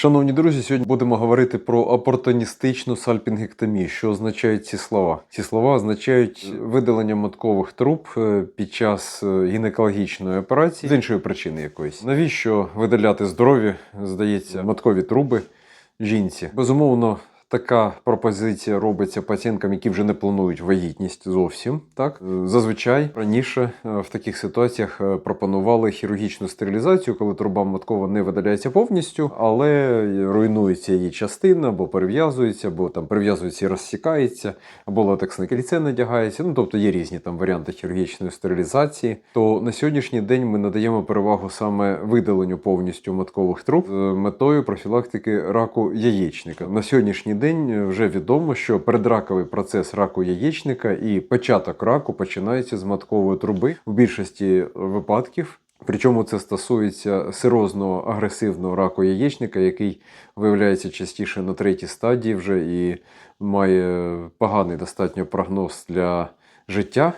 Шановні друзі, сьогодні будемо говорити про опортуністичну сальпінгектомію. Що означають ці слова? Ці слова означають видалення маткових труб е, під час е, гінекологічної операції з іншої причини якоїсь. Навіщо видаляти здорові, здається, маткові труби жінці? Безумовно. Така пропозиція робиться пацієнткам, які вже не планують вагітність зовсім. Так Е, зазвичай раніше е, в таких ситуаціях е, пропонували хірургічну стерилізацію, коли труба маткова не видаляється повністю, але руйнується її частина, або перев'язується, або там перев'язується і розсікається, або латексне кільце надягається. Ну тобто є різні там варіанти хірургічної стерилізації. То на сьогоднішній день ми надаємо перевагу саме видаленню повністю маткових труб з метою профілактики раку яєчника. На сьогоднішній день вже відомо, що передраковий процес раку яєчника і початок раку починається з маткової труби в більшості випадків. Причому це стосується сирозного агресивного раку яєчника, який виявляється частіше на третій стадії вже і має поганий достатньо прогноз для життя.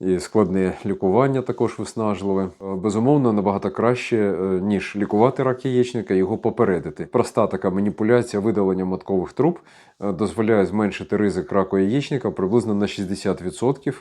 І складне лікування також виснажливе. Е, Безумовно, набагато краще, е, ніж лікувати рак яєчника, його попередити. Проста така маніпуляція видалення маткових труб е, дозволяє зменшити ризик раку яєчника приблизно на 60%.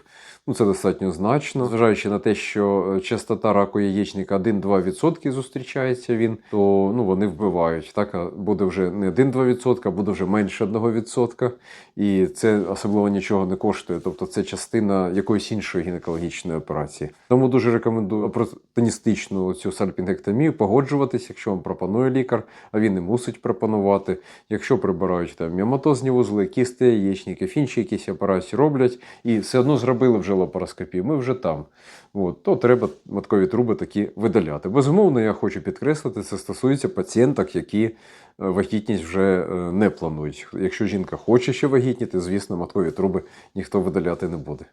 Ну, це достатньо значно. Зважаючи на те, що частота раку яєчника 1-2% зустрічається він, то ну, вони вбивають. Так, а буде вже не 1-2%, а буде вже менше 1%. І це особливо нічого не коштує. Тобто це частина якоїсь іншої гінекологічної операції. Тому дуже рекомендую опортуністичну цю сальпінгектомію погоджуватись, якщо вам пропонує лікар, а він не мусить пропонувати. Якщо прибирають там міоматозні вузли, кісти, яєчники, інші якісь операції роблять, і все одно зробили вже лапароскопію, ми вже там. От, то треба маткові труби такі видаляти. Безумовно, я хочу підкреслити, це стосується пацієнток, які е, вагітність вже е, не планують. Якщо жінка хоче ще вагітніти, звісно, маткові труби ніхто видаляти не буде.